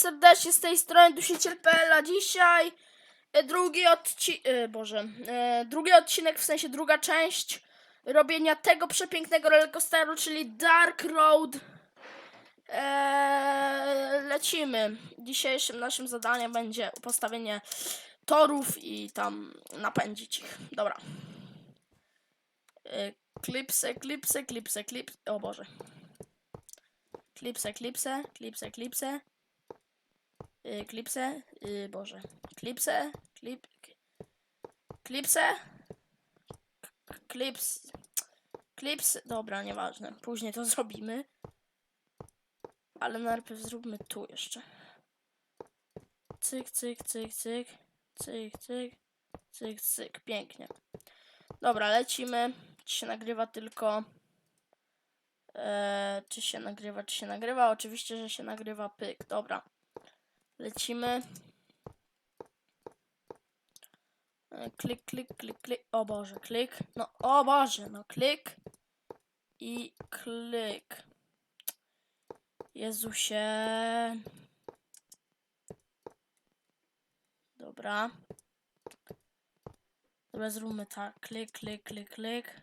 serdecznie z tej strony Dusiciel.pl, dzisiaj e, drugi odcinek, Boże, e, drugi odcinek, w sensie druga część robienia tego przepięknego rollercoasteru, czyli Dark Road. E, lecimy. Dzisiejszym naszym zadaniem będzie postawienie torów i tam napędzić ich. Dobra. Klipse, klipse, klipse, klips. O Boże. Klipse, klipse, klipse, klipse. Y, klipse, y, Boże. Klipse, klip, klipse, K- klips, klips, dobra, nieważne. Później to zrobimy. Ale najpierw zróbmy tu jeszcze. Cyk, cyk, cyk, cyk, cyk, cyk, cyk, cyk, pięknie. Dobra, lecimy. Czy się nagrywa tylko... Eee, czy się nagrywa, czy się nagrywa? Oczywiście, że się nagrywa pyk. Dobra. Lecimy. E, Klik, klik, klik, klik. O Boże, klik. No, o Boże, no klik. I klik. Jezusie. Dobra. Dobra, zróbmy tak. Klik, klik, klik, klik.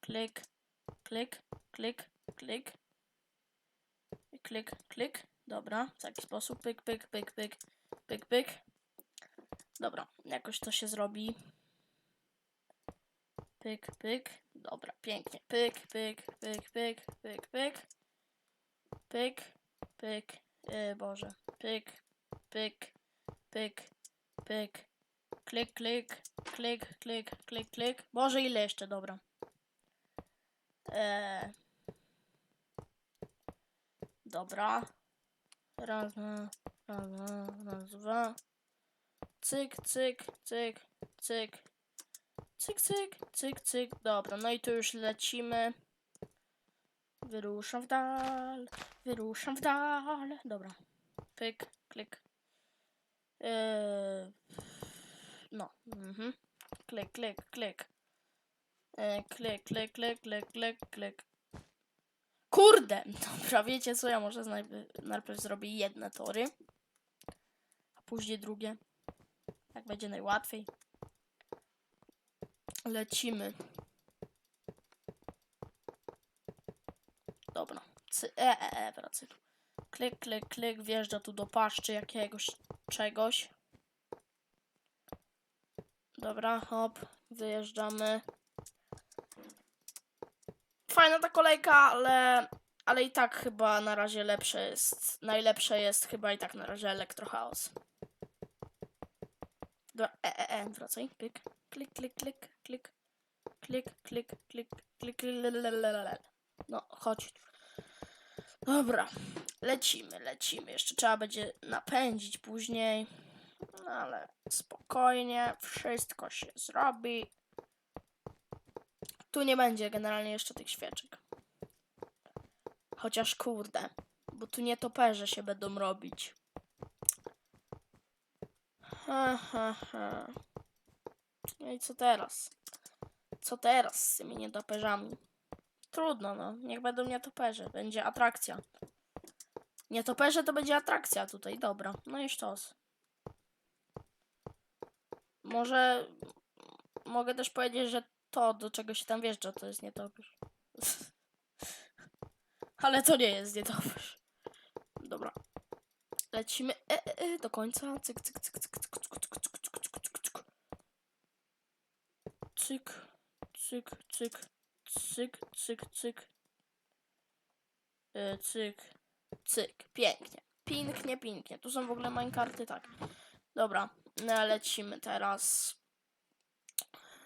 Klik, klik, klik, klik. Klik, klik. Dobra, w taki sposób. Pyk, pyk, pyk, pyk, pyk, pyk. Dobra, jakoś to się zrobi. Pyk, pyk. Dobra, pięknie. Pyk, pyk, pyk, pyk, pyk, pyk. Pyk, pyk. Yy, Boże. Pyk, pyk, pyk, pyk. Klik, klik, klik, klik, klik, klik. Boże, ile jeszcze? Dobra. Eee. Dobra. Raz, dwa, raz, dwa, raz, dwa. Cyk, cyk, cyk, cyk. Cyk, cyk, cyk, cyk. Dobra, no i tu już lecimy. Wyruszam w dal, wyruszam w dal. Dobra. Pyk, klik. Yy, no, mhm. Klik, klik, klik. Yy, klik, klik, klik, klik, klik, klik. Kurde! Dobra, wiecie co? Ja może najpierw, najpierw zrobię jedne tory, a później drugie. Tak będzie najłatwiej. Lecimy. Dobra. Cy, e, e, e, wracaj tu. Klik, klik, klik, wjeżdża tu do paszczy jakiegoś czegoś. Dobra, hop, wyjeżdżamy. Fajna ta kolejka, ale, ale i tak chyba na razie lepsze jest. Najlepsze jest chyba i tak na razie Elektrochaos. Dobra, e, e, e, wracaj. Klik, klik, klik, klik, klik, klik, klik, klik, klik, lelelelele. No, chodź. Dobra, lecimy, lecimy. Jeszcze trzeba będzie napędzić później. Ale spokojnie, wszystko się zrobi. Tu nie będzie generalnie jeszcze tych świeczek. Chociaż kurde, bo tu nietoperze się będą robić. Ha, ha, ha. No i co teraz? Co teraz z tymi nietoperzami? Trudno, no. Niech będą nietoperze. Będzie atrakcja. Nietoperze to będzie atrakcja tutaj, dobra. No i sztos. Może mogę też powiedzieć, że to, do czego się tam wjeżdża, to jest nietoperz. Ale to nie jest nietoperz. Dobra. Lecimy e, e, e, do końca. Cyk, cyk, cyk, cyk, cyk, cyk, cyk, cyk, cyk, cyk, cyk, cyk. Cyk, cyk, cyk, cyk, cyk. E, cyk, cyk. Pięknie. Pięknie, pięknie. Tu są w ogóle minekarty, tak. Dobra, no, lecimy teraz.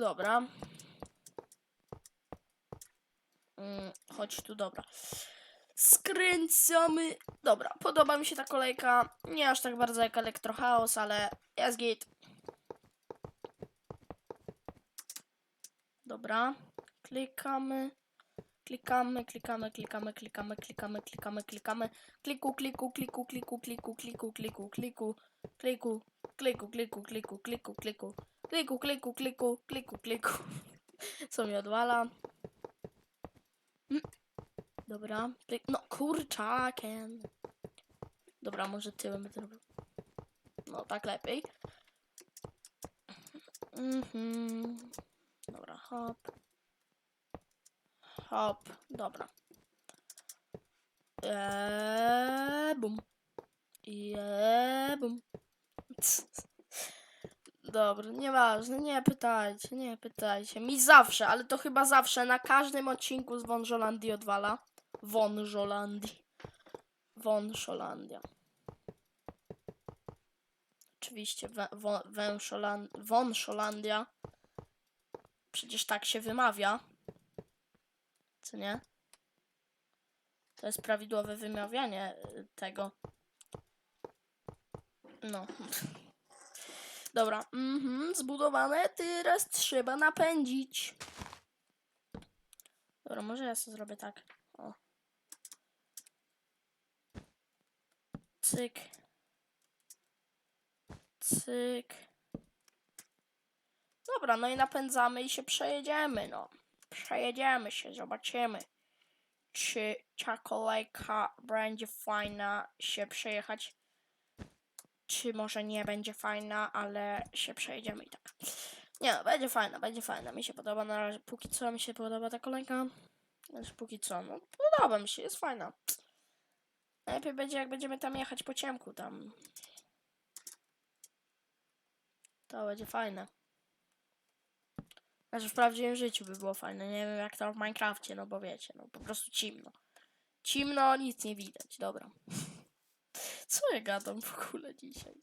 Dobra. Mm, chodź tu, dobra. Skręcamy. Dobra, podoba mi się ta kolejka. Nie aż tak bardzo jak Elektrochaos, ale jest git. Dobra, klikamy. Klikamy, klikamy, klikamy, klikamy, klikamy, klikamy, klikamy. Kliku, kliku, kliku, kliku, kliku, kliku, kliku, kliku, kliku, kliku, kliku, kliku, kliku, kliku, kliku, kliku, kliku, kliku, kliku. Co mi odwala? Mm. Dobra, no kurczakiem. Dobra, może tyłem będę robił. No, tak lepiej. Mhm. Dobra, hop. Hop, dobra. Eee, bum. Eee, bum. Dobra, nieważne, nie pytajcie, nie pytajcie. Mi zawsze, ale to chyba zawsze, na każdym odcinku z Wążolandii odwala. Wążolandii. Wążolandia. Oczywiście, wę- Wążolandia. Przecież tak się wymawia. Co nie? To jest prawidłowe wymawianie y, tego. No. Dobra, mhm, zbudowane. Teraz trzeba napędzić. Dobra, może ja sobie zrobię tak. O. Cyk. Cyk. Dobra, no i napędzamy i się przejedziemy, no. Przejedziemy się, zobaczymy. Czy ta kolejka będzie fajna się przejechać. Czy może nie będzie fajna, ale się przejedziemy i tak. Nie no, będzie fajna, będzie fajna. Mi się podoba na razie. Póki co mi się podoba ta kolejka. Znaczy póki co, no podoba mi się, jest fajna. Najlepiej będzie jak będziemy tam jechać po ciemku tam. To będzie fajne. Znaczy w prawdziwym życiu by było fajne. Nie wiem jak to w Minecrafcie, no bo wiecie, no po prostu cimno. Cimno, nic nie widać, dobra. Co ja gadam w ogóle dzisiaj?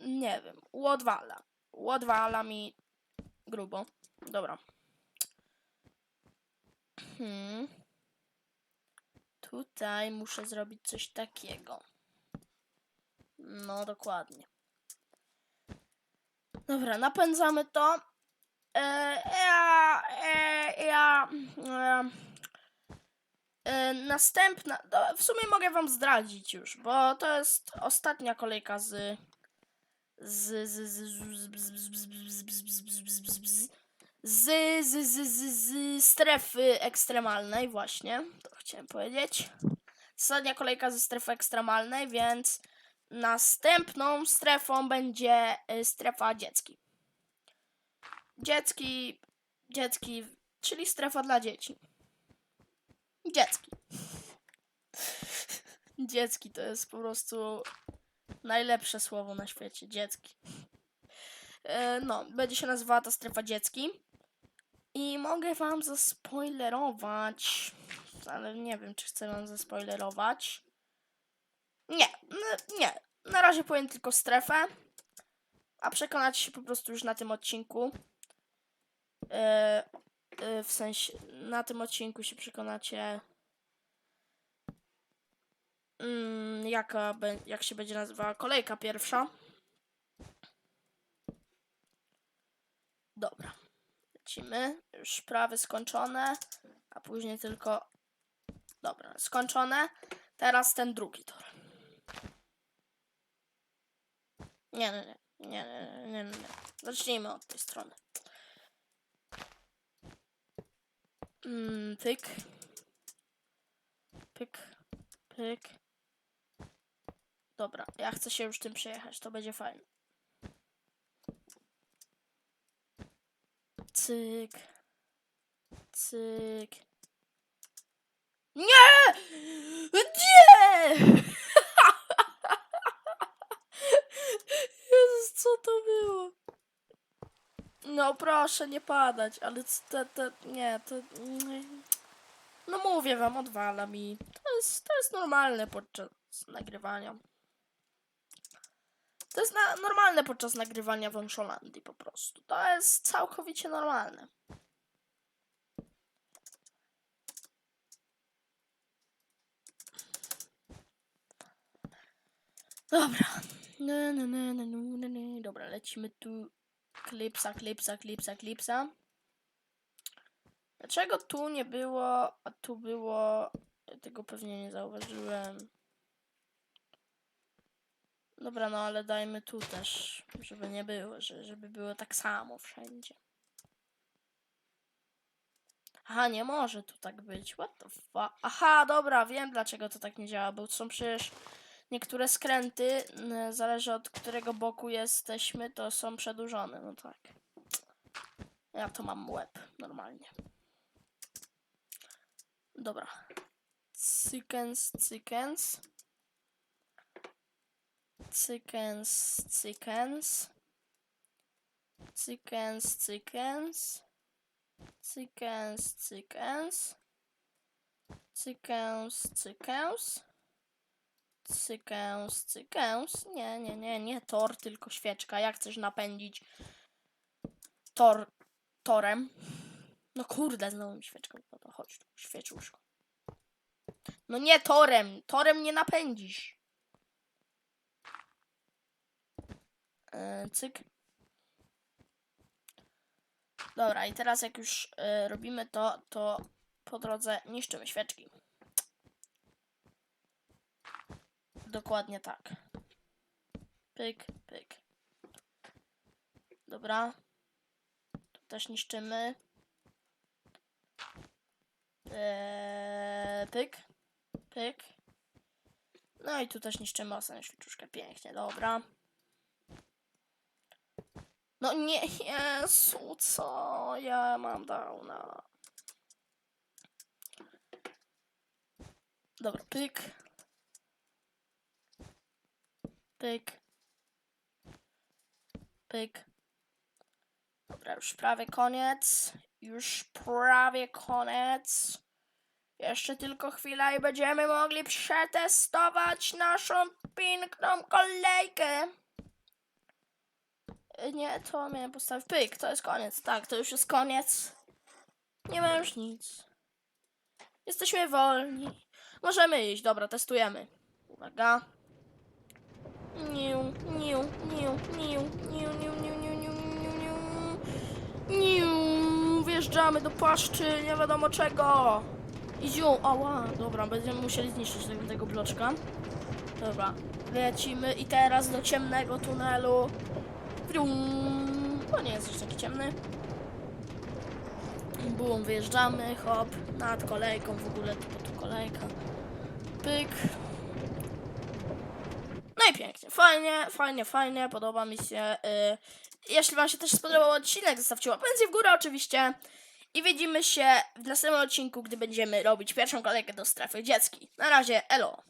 Nie wiem. Łodwala. Łodwala mi grubo. Dobra. Hmm. Tutaj muszę zrobić coś takiego. No, dokładnie. Dobra, napędzamy to. E, ja, e, ja, e, Następna, w sumie mogę wam zdradzić już, bo to jest ostatnia kolejka z z z z z z strefy ekstremalnej właśnie, to chciałem powiedzieć. Ostatnia kolejka ze strefy ekstremalnej, więc następną strefą będzie strefa dziecki. Dziecki, dziecki, czyli strefa dla dzieci. Dziecki. Dziecki to jest po prostu najlepsze słowo na świecie. Dziecki. E, No, będzie się nazywała ta strefa dziecki. I mogę wam zaspoilerować, ale nie wiem, czy chcę wam zaspoilerować. Nie, nie. Na razie powiem tylko strefę, a przekonacie się po prostu już na tym odcinku. E, w sensie, na tym odcinku się przekonacie, mm, jaka, jak się będzie nazywała kolejka pierwsza. Dobra. Lecimy. Już prawy skończone, a później tylko... Dobra, skończone. Teraz ten drugi tor. Nie, nie, nie, nie, nie, nie. Zacznijmy od tej strony. Mm, pyk. Pyk, pyk. Dobra, ja chcę się już tym przejechać, to będzie fajne. Cyk. Cyk. Nie! Nie! Jezus, co to było? No proszę nie padać, ale te, te, nie, to... No mówię wam, odwala mi. To jest, to jest normalne podczas nagrywania. To jest na, normalne podczas nagrywania w Holandii po prostu. To jest całkowicie normalne. Dobra. Dobra, lecimy tu. Klipsa, klipsa, klipsa, klipsa. Dlaczego tu nie było, a tu było? Tego pewnie nie zauważyłem. Dobra, no ale dajmy tu też, żeby nie było, że, żeby było tak samo wszędzie. Aha, nie może tu tak być. What the fuck? Aha, dobra, wiem dlaczego to tak nie działa, bo są przecież niektóre skręty, zależy od którego boku jesteśmy, to są przedłużone, no tak. Ja to mam łeb, normalnie. Dobra. Cykens, cykens. Cykens, cykens. Cykens, cykens. Cykens, cykens. Cykens, cykens. Cykens, cykens. Nie, nie, nie, nie tor, tylko świeczka. Jak chcesz napędzić tor torem? No kurde, znowu mi świeczka wypadła. Chodź tu, świeczuszko. No nie torem, torem nie napędzisz. E, cyk. Dobra, i teraz jak już e, robimy to, to po drodze niszczymy świeczki. Dokładnie tak. Pyk, pyk. Dobra. Tu też niszczymy. Eee, pyk, pyk. No i tu też niszczymy ostatnią świeczuszkę. Pięknie, dobra. No nie, Jezu, co ja mam downa. Dobra, pyk. Pyk. Pyk. Dobra, już prawie koniec. Już prawie koniec. Jeszcze tylko chwila i będziemy mogli przetestować naszą piękną kolejkę. Y, Nie, to miałem postawić. Pyk, to jest koniec. Tak, to już jest koniec. Nie ma już nic. Jesteśmy wolni. Możemy iść. Dobra, testujemy. Uwaga. Wjeżdżamy do paszczy, nie wiadomo czego. I ziu, ała. Dobra, będziemy musieli zniszczyć tego, tego bloczka. Dobra, lecimy i teraz do ciemnego tunelu. Brum. No nie jest już taki ciemny. Bum, wyjeżdżamy, hop, nad kolejką w ogóle, tylko tu kolejka. Pyk. Fajnie, fajnie, fajnie, podoba mi się. y, jeśli Wam się też spodobał odcinek, zostawcie łapęcję w górę oczywiście. I widzimy się w następnym odcinku, gdy będziemy robić pierwszą kolejkę do strefy dzieckiej. Na razie, elo!